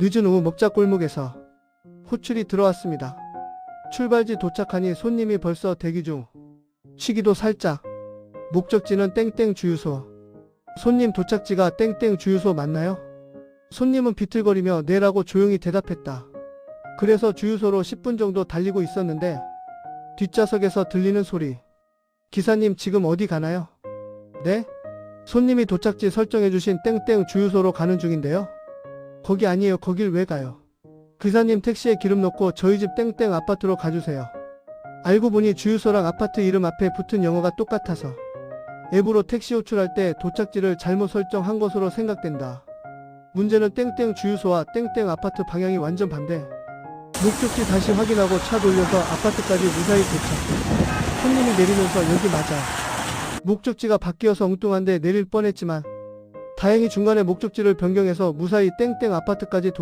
늦은 오후 먹자 골목에서 호출이 들어왔습니다. 출발지 도착하니 손님이 벌써 대기 중. 시기도 살짝. 목적지는 땡땡 주유소. 손님 도착지가 땡땡 주유소 맞나요? 손님은 비틀거리며 네라고 조용히 대답했다. 그래서 주유소로 10분 정도 달리고 있었는데 뒷좌석에서 들리는 소리. 기사님 지금 어디 가나요? 네? 손님이 도착지 설정해주신 땡땡 주유소로 가는 중인데요. 거기 아니에요. 거길 왜 가요? 기사님 택시에 기름 넣고 저희 집 땡땡 아파트로 가주세요. 알고 보니 주유소랑 아파트 이름 앞에 붙은 영어가 똑같아서 앱으로 택시 호출할 때 도착지를 잘못 설정한 것으로 생각된다. 문제는 땡땡 주유소와 땡땡 아파트 방향이 완전 반대. 목적지 다시 확인하고 차 돌려서 아파트까지 무사히 도착. 손님이 내리면서 여기 맞아. 목적지가 바뀌어서 엉뚱한데 내릴 뻔했지만 다행히 중간에 목적지를 변경해서 무사히 땡땡 아파트까지 도착.